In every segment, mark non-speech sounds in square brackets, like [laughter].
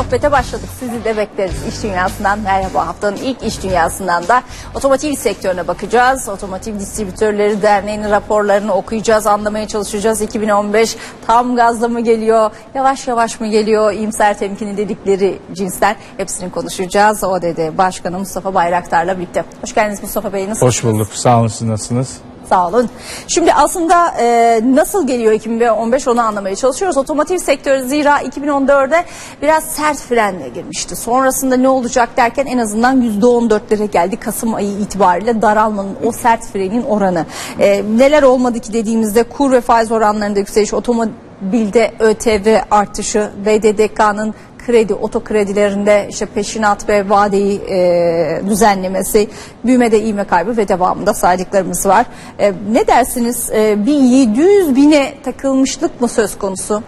Sohbete başladık. Sizi de bekleriz iş dünyasından. Merhaba haftanın ilk iş dünyasından da otomotiv sektörüne bakacağız. Otomotiv Distribütörleri Derneği'nin raporlarını okuyacağız, anlamaya çalışacağız. 2015 tam gazla mı geliyor, yavaş yavaş mı geliyor, iyimser temkini dedikleri cinsler. Hepsini konuşacağız. ODD Başkanı Mustafa Bayraktar'la birlikte. Hoş geldiniz Mustafa Bey. Nasılsınız? Hoş bulduk. Sağ olun. Siz nasılsınız? Sağ olun. Şimdi aslında e, nasıl geliyor 2015 onu anlamaya çalışıyoruz. Otomotiv sektörü zira 2014'de biraz sert frenle girmişti. Sonrasında ne olacak derken en azından %14'lere geldi. Kasım ayı itibariyle daralmanın o sert frenin oranı. E, neler olmadı ki dediğimizde kur ve faiz oranlarında yükseliş, otomobilde ÖTV artışı, VDDK'nın kredi, otokredilerinde işte peşinat ve vadeyi e, düzenlemesi, büyümede ivme kaybı ve devamında saydıklarımız var. E, ne dersiniz? E, bir 700 bine takılmışlık mı söz konusu?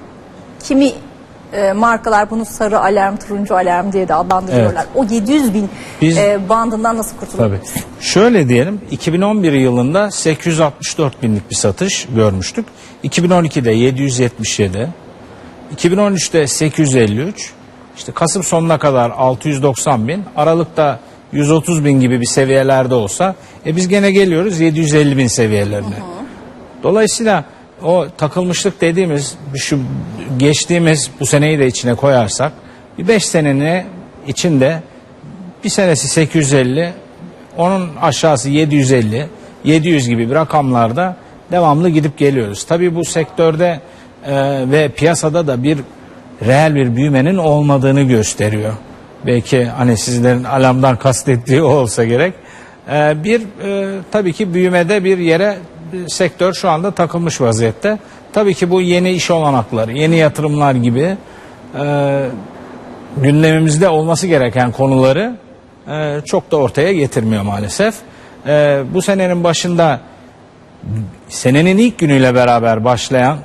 Kimi e, markalar bunu sarı alarm, turuncu alarm diye de adlandırıyorlar. O 700 bin Biz- e, bandından nasıl Tabii. kurtulabiliriz? Şöyle diyelim 2011 yılında 864 binlik bir satış görmüştük. 2012'de 777, 2013'te 853, işte Kasım sonuna kadar 690 bin, Aralık'ta 130 bin gibi bir seviyelerde olsa e biz gene geliyoruz 750 bin seviyelerine. Dolayısıyla o takılmışlık dediğimiz şu geçtiğimiz bu seneyi de içine koyarsak bir 5 senenin içinde bir senesi 850, onun aşağısı 750, 700 gibi bir rakamlarda devamlı gidip geliyoruz. Tabii bu sektörde e, ve piyasada da bir reel bir büyümenin olmadığını gösteriyor. Belki hani sizlerin alamdan kastettiği o olsa gerek. E, bir e, tabii ki büyümede bir yere e, sektör şu anda takılmış vaziyette. Tabii ki bu yeni iş olanakları, yeni yatırımlar gibi e, gündemimizde olması gereken konuları e, çok da ortaya getirmiyor maalesef. E, bu senenin başında senenin ilk günüyle beraber başlayan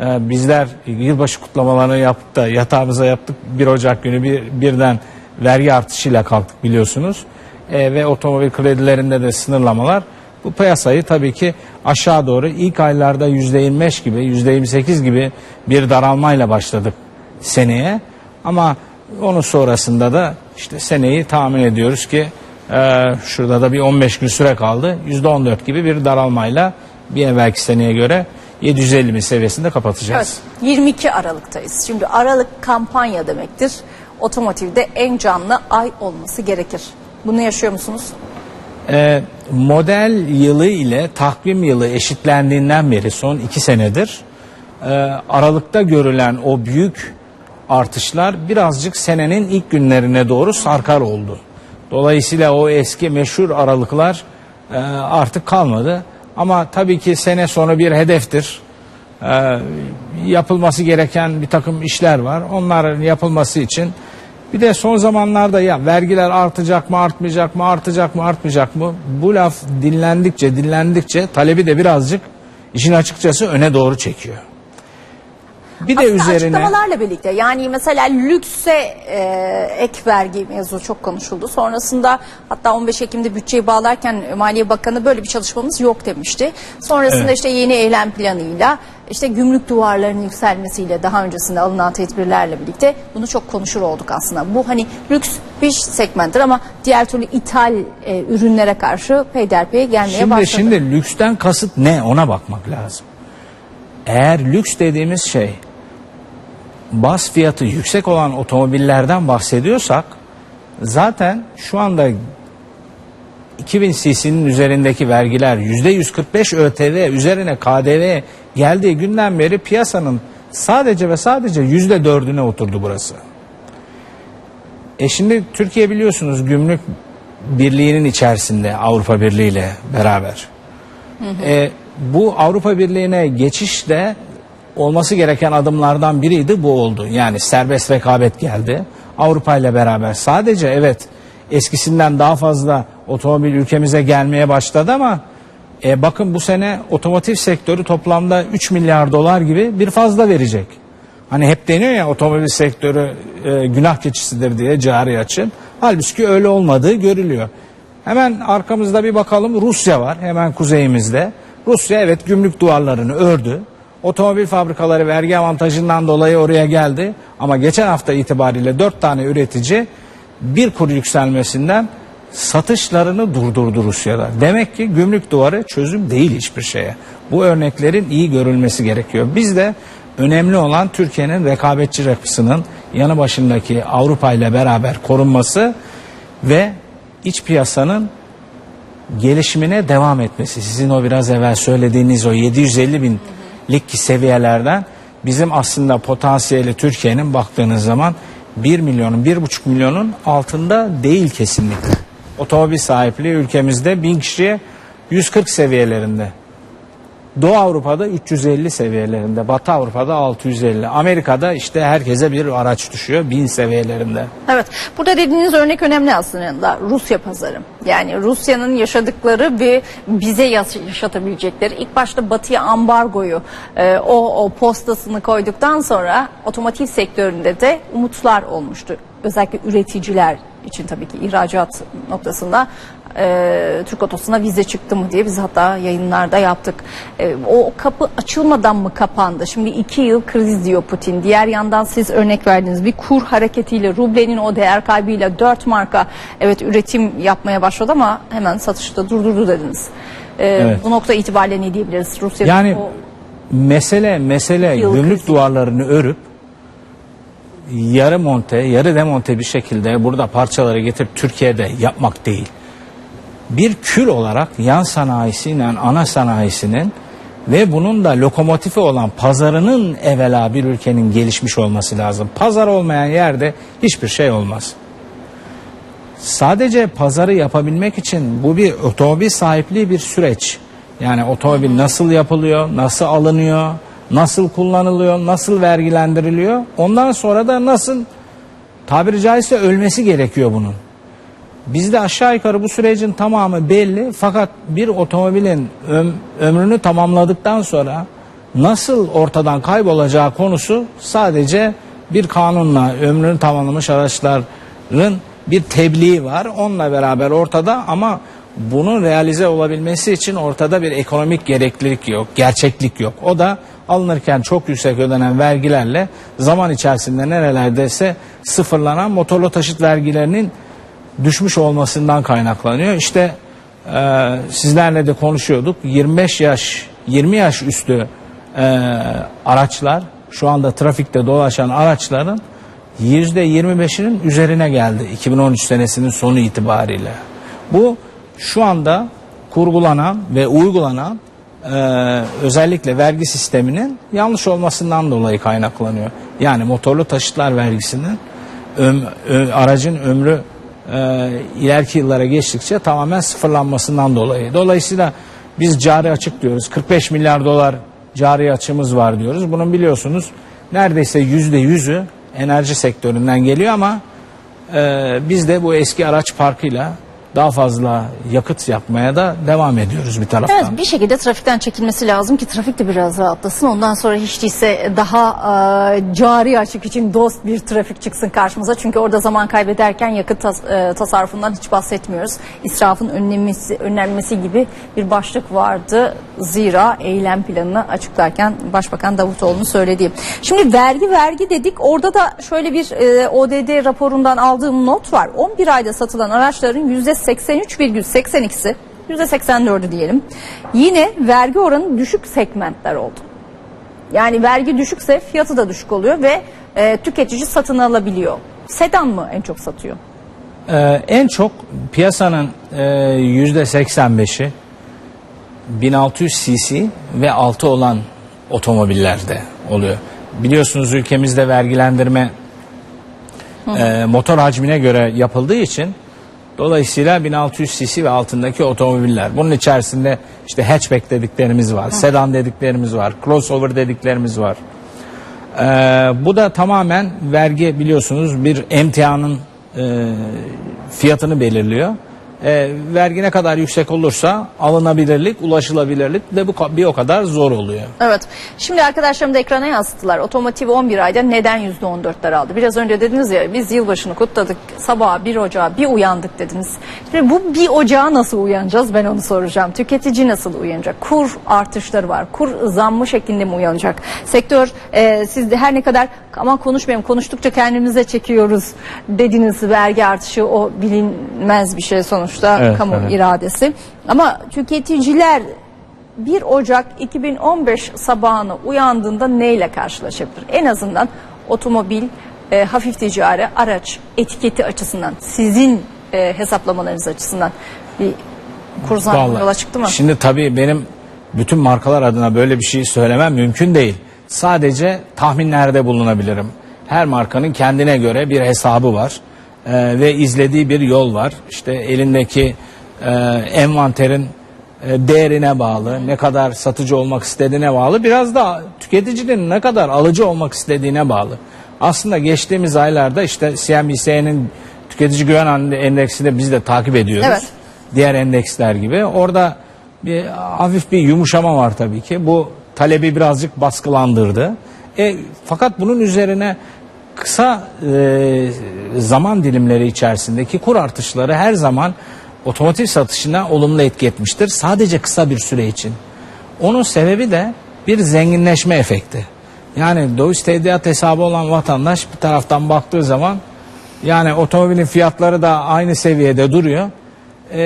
bizler yılbaşı kutlamalarını yaptık da yatağımıza yaptık 1 Ocak günü bir, birden vergi artışıyla kalktık biliyorsunuz. E, ve otomobil kredilerinde de sınırlamalar bu piyasayı tabii ki aşağı doğru ilk aylarda %25 gibi %28 gibi bir daralmayla başladık seneye ama onun sonrasında da işte seneyi tahmin ediyoruz ki e, şurada da bir 15 gün süre kaldı. %14 gibi bir daralmayla bir evvelki seneye göre 750 bin seviyesinde kapatacağız. Evet, 22 Aralık'tayız. Şimdi Aralık kampanya demektir. Otomotivde en canlı ay olması gerekir. Bunu yaşıyor musunuz? E, model yılı ile takvim yılı eşitlendiğinden beri son iki senedir e, Aralık'ta görülen o büyük artışlar birazcık senenin ilk günlerine doğru sarkar oldu. Dolayısıyla o eski meşhur aralıklar e, artık kalmadı. Ama tabii ki sene sonu bir hedeftir. E, yapılması gereken bir takım işler var. Onların yapılması için bir de son zamanlarda ya vergiler artacak mı artmayacak mı artacak mı artmayacak mı bu laf dinlendikçe dinlendikçe talebi de birazcık işin açıkçası öne doğru çekiyor. Bir de Aslında üzerine açıklamalarla birlikte yani mesela lükse e, ek vergi mevzu çok konuşuldu. Sonrasında hatta 15 Ekim'de bütçeyi bağlarken Maliye Bakanı böyle bir çalışmamız yok demişti. Sonrasında Evet. işte yeni eylem planıyla işte gümrük duvarlarının yükselmesiyle daha öncesinde alınan tedbirlerle birlikte bunu çok konuşur olduk aslında. Bu hani lüks bir segmenttir ama diğer türlü ithal e, ürünlere karşı peyderpeye gelmeye Şimdi başladı. şimdi lüksten kasıt ne ona bakmak lazım. Eğer lüks dediğimiz şey bas fiyatı yüksek olan otomobillerden bahsediyorsak zaten şu anda 2000 cc'nin üzerindeki vergiler %145 ÖTV üzerine KDV geldiği günden beri piyasanın sadece ve sadece %4'üne oturdu burası. E şimdi Türkiye biliyorsunuz gümrük birliğinin içerisinde Avrupa Birliği ile beraber. E, bu Avrupa Birliği'ne geçişte olması gereken adımlardan biriydi bu oldu. Yani serbest rekabet geldi. Avrupa ile beraber sadece evet eskisinden daha fazla otomobil ülkemize gelmeye başladı ama e, bakın bu sene otomotiv sektörü toplamda 3 milyar dolar gibi bir fazla verecek. Hani hep deniyor ya otomobil sektörü e, günah keçisidir diye cari açın. Halbuki öyle olmadığı görülüyor. Hemen arkamızda bir bakalım Rusya var hemen kuzeyimizde. Rusya evet gümrük duvarlarını ördü. Otomobil fabrikaları vergi avantajından dolayı oraya geldi. Ama geçen hafta itibariyle 4 tane üretici bir kur yükselmesinden satışlarını durdurdu Rusya'da. Demek ki gümrük duvarı çözüm değil hiçbir şeye. Bu örneklerin iyi görülmesi gerekiyor. Biz de önemli olan Türkiye'nin rekabetçi yapısının yanı başındaki Avrupa ile beraber korunması ve iç piyasanın gelişimine devam etmesi. Sizin o biraz evvel söylediğiniz o 750 binlik seviyelerden bizim aslında potansiyeli Türkiye'nin baktığınız zaman 1 milyonun 1,5 milyonun altında değil kesinlikle. Otomobil sahipliği ülkemizde 1000 kişiye 140 seviyelerinde. Doğu Avrupa'da 350 seviyelerinde, Batı Avrupa'da 650. Amerika'da işte herkese bir araç düşüyor 1000 seviyelerinde. Evet. Burada dediğiniz örnek önemli aslında Rusya pazarı. Yani Rusya'nın yaşadıkları ve bize yaş- yaşatabilecekleri ilk başta batıya ambargoyu e, o, o postasını koyduktan sonra otomotiv sektöründe de umutlar olmuştu. Özellikle üreticiler için tabii ki ihracat noktasında e, Türk Otosu'na vize çıktı mı diye biz hatta yayınlarda yaptık. E, o kapı açılmadan mı kapandı? Şimdi iki yıl kriz diyor Putin. Diğer yandan siz örnek verdiniz bir kur hareketiyle rublenin o değer kaybıyla dört marka evet üretim yapmaya başladı ama hemen satışta durdurdu dediniz. E, Evet. Bu nokta itibariyle ne diyebiliriz? Rusya Yani o, mesele mesele gümrük krizi. duvarlarını örüp yarı monte, yarı demonte bir şekilde burada parçaları getirip Türkiye'de yapmak değil. Bir kül olarak yan sanayisiyle ana sanayisinin ve bunun da lokomotifi olan pazarının evvela bir ülkenin gelişmiş olması lazım. Pazar olmayan yerde hiçbir şey olmaz. Sadece pazarı yapabilmek için bu bir otomobil sahipliği bir süreç. Yani otomobil nasıl yapılıyor, nasıl alınıyor, nasıl kullanılıyor, nasıl vergilendiriliyor. Ondan sonra da nasıl tabiri caizse ölmesi gerekiyor bunun. Bizde aşağı yukarı bu sürecin tamamı belli fakat bir otomobilin öm- ömrünü tamamladıktan sonra nasıl ortadan kaybolacağı konusu sadece bir kanunla ömrünü tamamlamış araçların bir tebliği var. Onunla beraber ortada ama bunun realize olabilmesi için ortada bir ekonomik gereklilik yok, gerçeklik yok. O da alınırken çok yüksek ödenen vergilerle zaman içerisinde nerelerdeyse sıfırlanan motorlu taşıt vergilerinin düşmüş olmasından kaynaklanıyor. İşte e, sizlerle de konuşuyorduk. 25 yaş, 20 yaş üstü e, araçlar, şu anda trafikte dolaşan araçların %25'inin üzerine geldi 2013 senesinin sonu itibariyle. Bu şu anda kurgulanan ve uygulanan e, özellikle vergi sisteminin yanlış olmasından dolayı kaynaklanıyor. Yani motorlu taşıtlar vergisinin öm- ö- aracın ömrü e, ileriki yıllara geçtikçe tamamen sıfırlanmasından dolayı. Dolayısıyla biz cari açık diyoruz. 45 milyar dolar cari açığımız var diyoruz. Bunun biliyorsunuz neredeyse yüzde yüzü enerji sektöründen geliyor ama e, biz de bu eski araç parkıyla daha fazla yakıt yapmaya da devam ediyoruz bir taraftan. Evet bir şekilde trafikten çekilmesi lazım ki trafik de biraz rahatlasın. Ondan sonra hiç değilse daha e, cari açık için dost bir trafik çıksın karşımıza. Çünkü orada zaman kaybederken yakıt tas- e, tasarrufundan hiç bahsetmiyoruz. İsrafın önlenmesi, önlenmesi gibi bir başlık vardı. Zira eylem planını açıklarken Başbakan Davutoğlu'nun söylediği. Şimdi vergi vergi dedik. Orada da şöyle bir e, ODD raporundan aldığım not var. 11 ayda satılan araçların %83,82'si %84'ü diyelim. Yine vergi oranı düşük segmentler oldu. Yani vergi düşükse fiyatı da düşük oluyor ve e, tüketici satın alabiliyor. Sedan mı en çok satıyor? Ee, en çok piyasanın e, yüzde 85'i 1600 cc ve altı olan otomobillerde oluyor. Biliyorsunuz ülkemizde vergilendirme e, motor hacmine göre yapıldığı için dolayısıyla 1600 cc ve altındaki otomobiller. Bunun içerisinde işte hatchback dediklerimiz var, sedan dediklerimiz var, crossover dediklerimiz var. Ee, bu da tamamen vergi biliyorsunuz bir emtianın e, fiyatını belirliyor. E, vergi ne kadar yüksek olursa alınabilirlik, ulaşılabilirlik de bu bir o kadar zor oluyor. Evet. Şimdi arkadaşlarım da ekrana yansıttılar. Otomotiv 11 ayda neden %14'ler aldı? Biraz önce dediniz ya biz yılbaşını kutladık. Sabah 1 Ocağı bir uyandık dediniz. Şimdi bu 1 Ocağı nasıl uyanacağız? Ben onu soracağım. Tüketici nasıl uyanacak? Kur artışları var. Kur zammı şeklinde mi uyanacak? Sektör e, siz de her ne kadar aman konuşmayalım konuştukça kendimize çekiyoruz dediniz vergi artışı o bilinmez bir şey sonuçta Evet, kamu evet. iradesi. Ama tüketiciler 1 Ocak 2015 sabahını uyandığında neyle karşılaşabilir? En azından otomobil, e, hafif ticari araç etiketi açısından, sizin e, hesaplamalarınız açısından bir kur zammı Vallahi. yola çıktı mı? Şimdi tabii benim bütün markalar adına böyle bir şey söylemem mümkün değil. Sadece tahminlerde bulunabilirim. Her markanın kendine göre bir hesabı var Ee, ve izlediği bir yol var. İşte elindeki e, envanterin e, değerine bağlı, ne kadar satıcı olmak istediğine bağlı, biraz da tüketicinin ne kadar alıcı olmak istediğine bağlı. Aslında geçtiğimiz aylarda işte CNBC'nin tüketici güven endeksi de biz de takip ediyoruz Evet. diğer endeksler gibi. Orada bir hafif bir yumuşama var tabii ki. Bu talebi birazcık baskılandırdı. E, fakat bunun üzerine kısa e, zaman dilimleri içerisindeki kur artışları her zaman otomotiv satışına olumlu etki etmiştir. Sadece kısa bir süre için. Onun sebebi de bir zenginleşme efekti. Yani döviz tevdiat hesabı olan vatandaş bir taraftan baktığı zaman yani otomobilin fiyatları da aynı seviyede duruyor. Ee,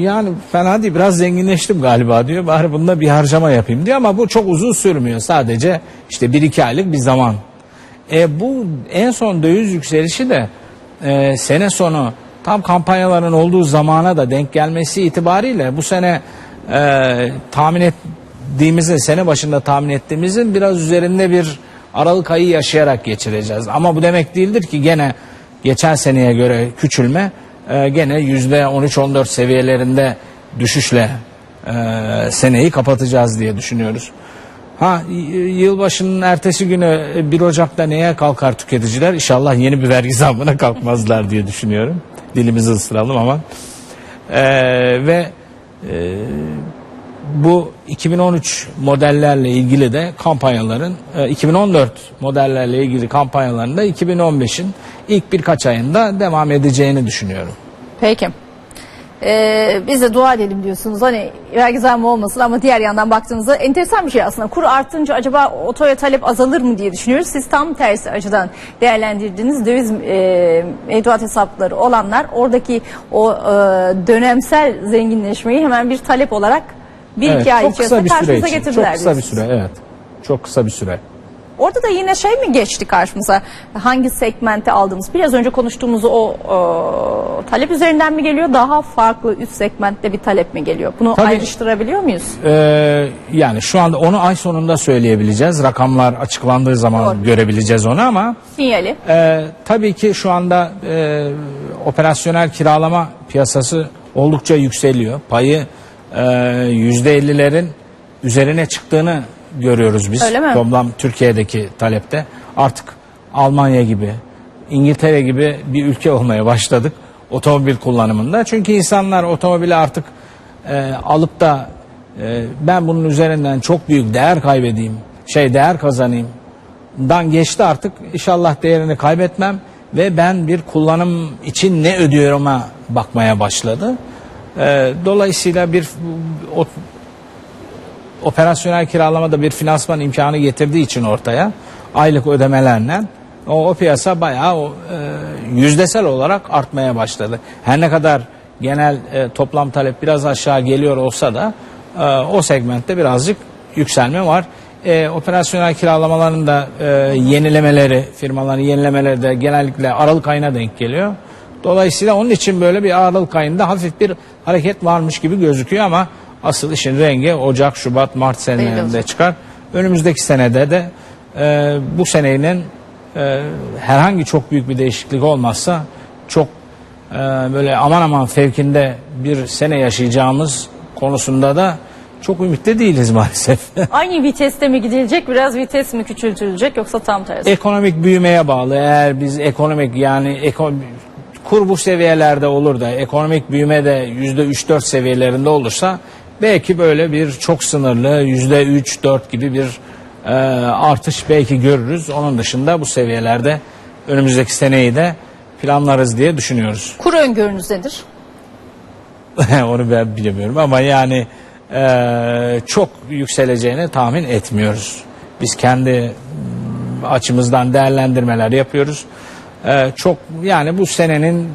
yani fena değil biraz zenginleştim galiba diyor. Bari bunda bir harcama yapayım diyor ama bu çok uzun sürmüyor. Sadece işte 1-2 aylık bir zaman. E, bu en son döviz yükselişi de e, sene sonu tam kampanyaların olduğu zamana da denk gelmesi itibariyle bu sene e, tahmin ettiğimizin sene başında tahmin ettiğimizin biraz üzerinde bir Aralık ayı yaşayarak geçireceğiz. Ama bu demek değildir ki gene geçen seneye göre küçülme e, gene yüzde 13-14 seviyelerinde düşüşle e, seneyi kapatacağız diye düşünüyoruz. Ha yılbaşının ertesi günü e, 1 Ocak'ta neye kalkar tüketiciler? İnşallah yeni bir vergi [laughs] zammına kalkmazlar diye düşünüyorum. Dilimizi ısıralım ama. E, ve e, bu 2013 modellerle ilgili de kampanyaların e, 2014 modellerle ilgili kampanyaların da 2015'in ilk birkaç ayında devam edeceğini düşünüyorum. Peki. Ee, biz de dua edelim diyorsunuz. Hani vergi zammı olmasın ama diğer yandan baktığımızda enteresan bir şey aslında. Kur artınca acaba otoya talep azalır mı diye düşünüyoruz. Siz tam tersi açıdan değerlendirdiğiniz döviz e, mevduat hesapları olanlar oradaki o e, dönemsel zenginleşmeyi hemen bir talep olarak bir Evet, iki ay içerisinde bir süre karşınıza için. getirdiler. Çok kısa bir diyorsunuz. süre evet. Çok kısa bir süre. Orada da yine şey mi geçti karşımıza? Hangi segmente aldığımız? Biraz önce konuştuğumuz o, o talep üzerinden mi geliyor? Daha farklı üst segmentte bir talep mi geliyor? Bunu Tabii. ayrıştırabiliyor muyuz? Ee, yani şu anda onu ay sonunda söyleyebileceğiz. Rakamlar açıklandığı zaman Doğru. görebileceğiz onu ama Sinyali. e, tabii ki şu anda e, operasyonel kiralama piyasası oldukça yükseliyor. Payı e, %50'lerin üzerine çıktığını görüyoruz biz. Öyle mi? Toplam Türkiye'deki talepte. Artık Almanya gibi, İngiltere gibi bir ülke [laughs] olmaya başladık otomobil kullanımında. Çünkü insanlar otomobili artık e, alıp da e, ben bunun üzerinden çok büyük değer kaybedeyim, şey değer kazanayım dan geçti artık. İnşallah değerini kaybetmem ve ben bir kullanım için ne ödüyorum'a bakmaya başladı. E, dolayısıyla bir o, operasyonel kiralamada bir finansman imkanı getirdiği için ortaya aylık ödemelerle o, o piyasa bayağı o, e, yüzdesel olarak artmaya başladı. Her ne kadar genel e, toplam talep biraz aşağı geliyor olsa da e, o segmentte birazcık yükselme var. E, operasyonel kiralamaların da e, yenilemeleri, firmaların yenilemeleri de genellikle Aralık ayına denk geliyor. Dolayısıyla onun için böyle bir Aralık ayında hafif bir hareket varmış gibi gözüküyor ama asıl işin rengi Ocak, Şubat, Mart senelerinde çıkar. Önümüzdeki senede de e, bu senenin e, herhangi çok büyük bir değişiklik olmazsa çok e, böyle aman aman fevkinde bir sene yaşayacağımız konusunda da çok ümitli değiliz maalesef. [laughs] Aynı viteste mi gidilecek, biraz vites mi küçültülecek yoksa tam tersi? ekonomik büyümeye bağlı. Eğer biz ekonomik yani eko, kur bu seviyelerde olur da ekonomik büyüme de yüzde üç dört seviyelerinde olursa belki böyle bir çok sınırlı yüzde üç dört gibi bir e, artış belki görürüz. Onun dışında bu seviyelerde önümüzdeki seneyi de planlarız diye düşünüyoruz. [laughs] Kur öngörünüz nedir? [laughs] Onu ben bilemiyorum ama yani e, çok yükseleceğini tahmin etmiyoruz. Biz kendi mm, açımızdan değerlendirmeler yapıyoruz. E, çok yani bu senenin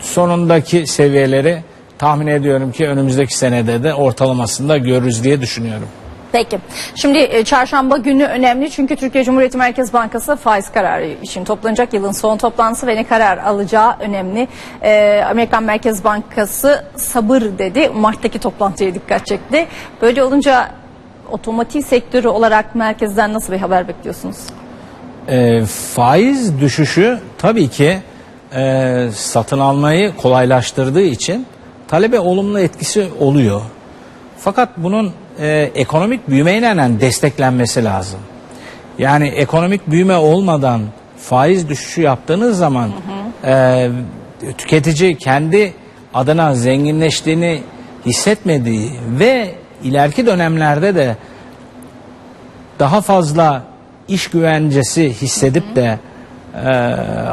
sonundaki seviyeleri tahmin ediyorum ki önümüzdeki senede de ortalamasında görürüz diye düşünüyorum. Peki. Şimdi e, çarşamba günü önemli çünkü Türkiye Cumhuriyeti Merkez Bankası faiz kararı için toplanacak yılın son toplantısı ve ne karar alacağı önemli. Ee, Amerikan Merkez Bankası sabır dedi. Mart'taki toplantıya dikkat çekti. Böyle olunca otomotiv sektörü olarak merkezden nasıl bir haber bekliyorsunuz? E, faiz düşüşü tabii ki e, satın almayı kolaylaştırdığı için talebe olumlu etkisi oluyor. Fakat bunun e, ekonomik büyümeyle desteklenmesi lazım. Yani ekonomik büyüme olmadan faiz düşüşü yaptığınız zaman e, tüketici kendi adına zenginleştiğini hissetmediği ve ileriki dönemlerde de daha fazla iş güvencesi hissedip de e,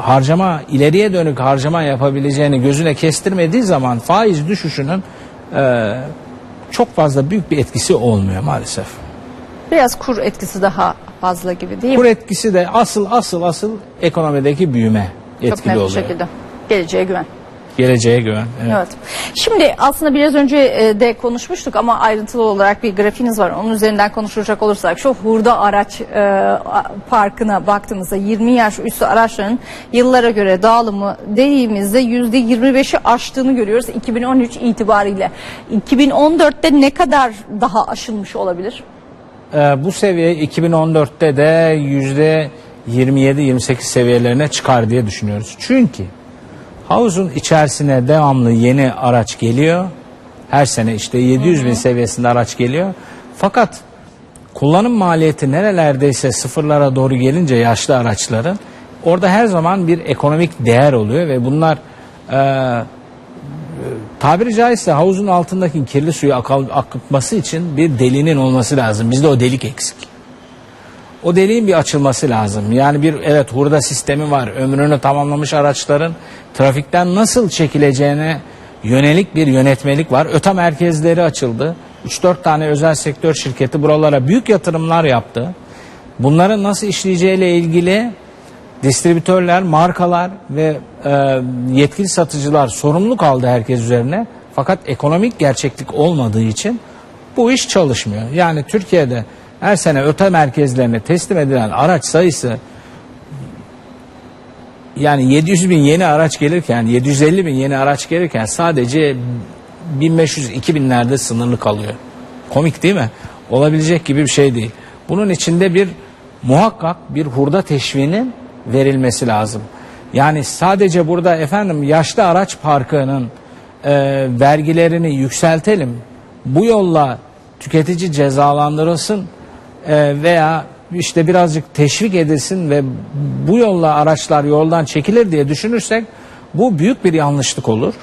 harcama ileriye dönük harcama yapabileceğini gözüne kestirmediği zaman faiz düşüşünün e, çok fazla büyük bir etkisi olmuyor maalesef. Biraz kur etkisi daha fazla gibi değil mi? Kur etkisi de asıl asıl asıl ekonomideki büyüme Çok etkili net bir oluyor. şekilde. Geleceğe güven. Geleceğe güven. Evet. Evet. Şimdi aslında biraz önce e, de konuşmuştuk ama ayrıntılı olarak bir grafiğiniz var. Onun üzerinden konuşacak olursak şu hurda araç e, parkına baktığımızda 20 yaş üstü araçların yıllara göre dağılımı dediğimizde %25'i aştığını görüyoruz 2013 itibariyle. 2014'te ne kadar daha aşılmış olabilir? Ee, bu seviye 2014'te de yüzde 27-28 seviyelerine çıkar diye düşünüyoruz. Çünkü havuzun içerisine devamlı yeni araç geliyor. Her sene işte 700 bin seviyesinde araç geliyor. Fakat kullanım maliyeti nerelerdeyse sıfırlara doğru gelince yaşlı araçların orada her zaman bir ekonomik değer oluyor ve bunlar e, tabiri caizse havuzun altındaki kirli suyu akıtması için bir delinin olması lazım. Bizde o delik eksik. O deliğin bir açılması lazım. Yani bir evet hurda sistemi var. Ömrünü tamamlamış araçların trafikten nasıl çekileceğine yönelik bir yönetmelik var. ÖTA merkezleri açıldı. 3-4 tane özel sektör şirketi buralara büyük yatırımlar yaptı. Bunların nasıl işleyeceğiyle ilgili distribütörler, markalar ve e, yetkili satıcılar sorumluluk aldı herkes üzerine. Fakat ekonomik gerçeklik olmadığı için bu iş çalışmıyor. Yani Türkiye'de her sene öte merkezlerine teslim edilen araç sayısı yani 700 bin yeni araç gelirken 750 bin yeni araç gelirken sadece 1500-2000'lerde sınırlı kalıyor. Komik değil mi? Olabilecek gibi bir şey değil. Bunun içinde bir muhakkak bir hurda teşviğinin verilmesi lazım. Yani sadece burada efendim yaşlı araç parkının e, vergilerini yükseltelim. Bu yolla tüketici cezalandırılsın veya işte birazcık teşvik edilsin ve bu yolla araçlar yoldan çekilir diye düşünürsek bu büyük bir yanlışlık olur.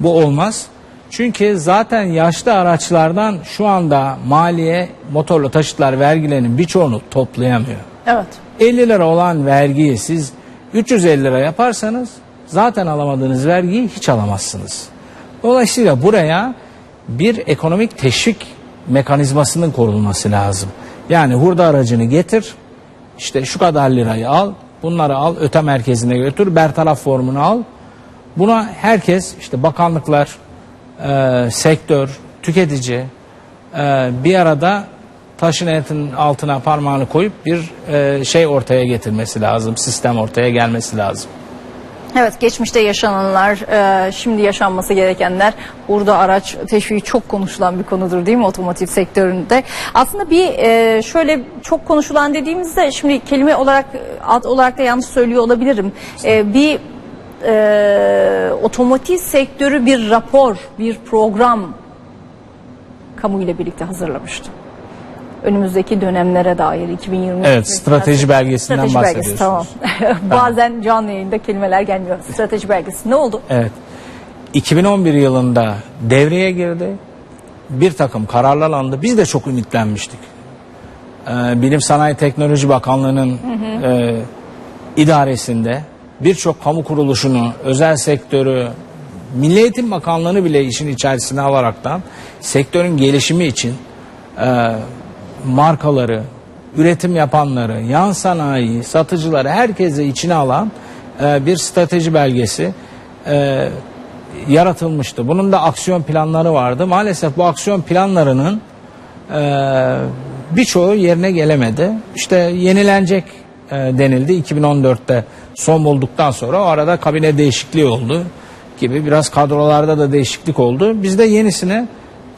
Bu olmaz. Çünkü zaten yaşlı araçlardan şu anda maliye motorlu taşıtlar vergilerinin birçoğunu toplayamıyor. Evet. 50 lira olan vergiyi siz 350 lira yaparsanız zaten alamadığınız vergiyi hiç alamazsınız. Dolayısıyla buraya bir ekonomik teşvik mekanizmasının korulması lazım. Yani hurda aracını getir, işte şu kadar lirayı al, bunları al, öte merkezine götür, bertaraf formunu al. Buna herkes, işte bakanlıklar, e, sektör, tüketici e, bir arada taşın etin altına parmağını koyup bir e, şey ortaya getirmesi lazım, sistem ortaya gelmesi lazım. Evet geçmişte yaşananlar, e, şimdi yaşanması gerekenler burada araç teşviği çok konuşulan bir konudur değil mi otomotiv sektöründe? Aslında bir e, şöyle çok konuşulan dediğimizde şimdi kelime olarak ad olarak da yanlış söylüyor olabilirim. E, bir otomotiv sektörü bir rapor, bir program kamuyla birlikte hazırlamıştı. Önümüzdeki dönemlere dair 2020 Evet, strateji belgesinden strateji belgesi bahsediyorsunuz. tamam. [laughs] Bazen canlı yayında kelimeler gelmiyor. Strateji belgesi ne oldu? Evet. 2011 yılında devreye girdi. Bir takım kararlar alındı. Biz de çok ümitlenmiştik. Ee, Bilim Sanayi Teknoloji Bakanlığı'nın e, idaresinde birçok kamu kuruluşunu, özel sektörü, Milli Eğitim Bakanlığı'nı bile işin içerisine alaraktan sektörün gelişimi için e, markaları, üretim yapanları, yan sanayi, satıcıları herkesi içine alan e, bir strateji belgesi e, yaratılmıştı. Bunun da aksiyon planları vardı. Maalesef bu aksiyon planlarının e, birçoğu yerine gelemedi. İşte yenilenecek e, denildi 2014'te son bulduktan sonra o arada kabine değişikliği oldu gibi biraz kadrolarda da değişiklik oldu. Biz de yenisine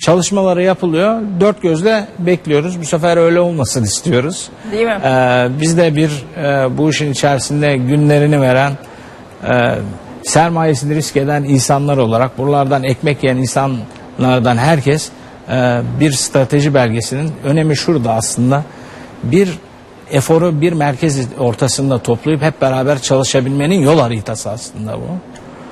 çalışmaları yapılıyor. Dört gözle bekliyoruz. Bu sefer öyle olmasın istiyoruz. Değil mi? Ee, biz de bir e, bu işin içerisinde günlerini veren e, sermayesini risk eden insanlar olarak buralardan ekmek yiyen insanlardan herkes e, bir strateji belgesinin önemi şurada aslında bir eforu bir merkez ortasında toplayıp hep beraber çalışabilmenin yol haritası aslında bu.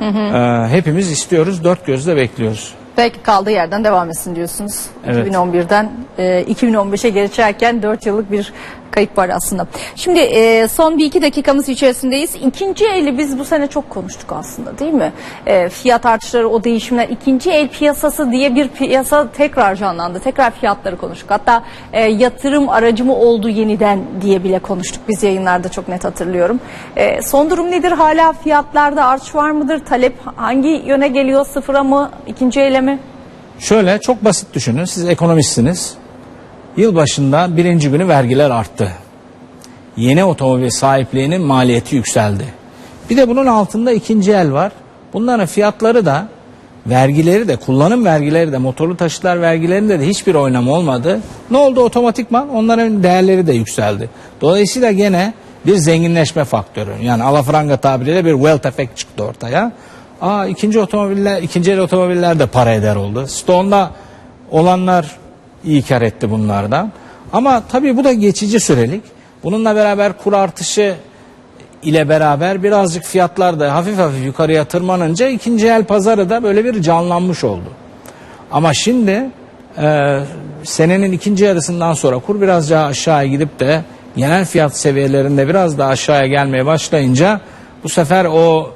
Ee, hepimiz istiyoruz dört gözle bekliyoruz. Belki kaldığı yerden devam etsin diyorsunuz. Evet. 2011'den e, 2015'e geçerken 4 yıllık bir kayıp var aslında. Şimdi e, son bir iki dakikamız içerisindeyiz. İkinci eli biz bu sene çok konuştuk aslında değil mi? E, fiyat artışları, o değişimler. ikinci el piyasası diye bir piyasa tekrar canlandı. Tekrar fiyatları konuştuk. Hatta e, yatırım aracı mı oldu yeniden diye bile konuştuk. Biz yayınlarda çok net hatırlıyorum. E, son durum nedir? Hala fiyatlarda artış var mıdır? Talep hangi yöne geliyor? Sıfıra mı? ikinci ele mi? Şöyle çok basit düşünün. Siz ekonomistsiniz. Yılbaşında birinci günü vergiler arttı. Yeni otomobil sahipliğinin maliyeti yükseldi. Bir de bunun altında ikinci el var. Bunların fiyatları da vergileri de kullanım vergileri de motorlu taşıtlar vergilerinde de hiçbir oynama olmadı. Ne oldu otomatikman? Onların değerleri de yükseldi. Dolayısıyla gene bir zenginleşme faktörü. Yani alafranga tabiriyle bir wealth effect çıktı ortaya. Aa ikinci otomobiller, ikinci el otomobiller de para eder oldu. Stone'da olanlar iyi kar etti bunlardan. Ama tabii bu da geçici sürelik. Bununla beraber kur artışı ile beraber birazcık fiyatlar da hafif hafif yukarıya tırmanınca ikinci el pazarı da böyle bir canlanmış oldu. Ama şimdi e, senenin ikinci yarısından sonra kur biraz daha aşağıya gidip de genel fiyat seviyelerinde biraz daha aşağıya gelmeye başlayınca bu sefer o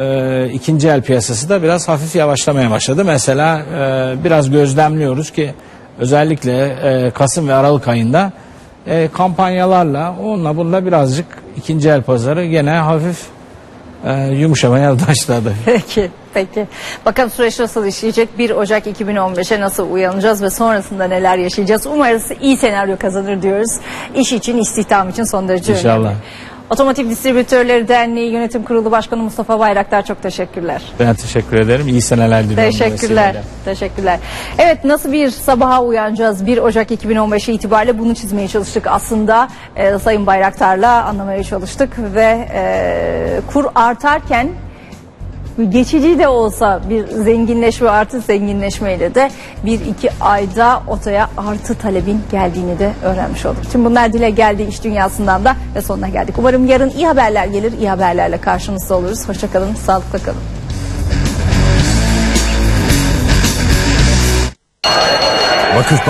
e, ikinci el piyasası da biraz hafif yavaşlamaya başladı. Mesela e, biraz gözlemliyoruz ki özellikle e, Kasım ve Aralık ayında e, kampanyalarla onunla bununla birazcık ikinci el pazarı gene hafif e, yumuşamaya [laughs] başladı. Peki, peki. Bakalım süreç nasıl işleyecek? 1 Ocak 2015'e nasıl uyanacağız ve sonrasında neler yaşayacağız? Umarız iyi senaryo kazanır diyoruz. İş için, istihdam için son derece İnşallah. önemli. Otomotiv Distribütörleri Derneği Yönetim Kurulu Başkanı Mustafa Bayraktar çok teşekkürler. Ben teşekkür ederim. İyi seneler diliyorum. Teşekkürler. Teşekkürler. Evet nasıl bir sabaha uyanacağız 1 Ocak 2015 itibariyle bunu çizmeye çalıştık. Aslında e, Sayın Bayraktar'la anlamaya çalıştık ve e, kur artarken geçici de olsa bir zenginleşme artı zenginleşmeyle de bir iki ayda otaya artı talebin geldiğini de öğrenmiş olduk. Tüm bunlar dile geldi iş dünyasından da ve sonuna geldik. Umarım yarın iyi haberler gelir, iyi haberlerle karşınızda oluruz. Hoşçakalın, sağlıkla kalın. Vakıf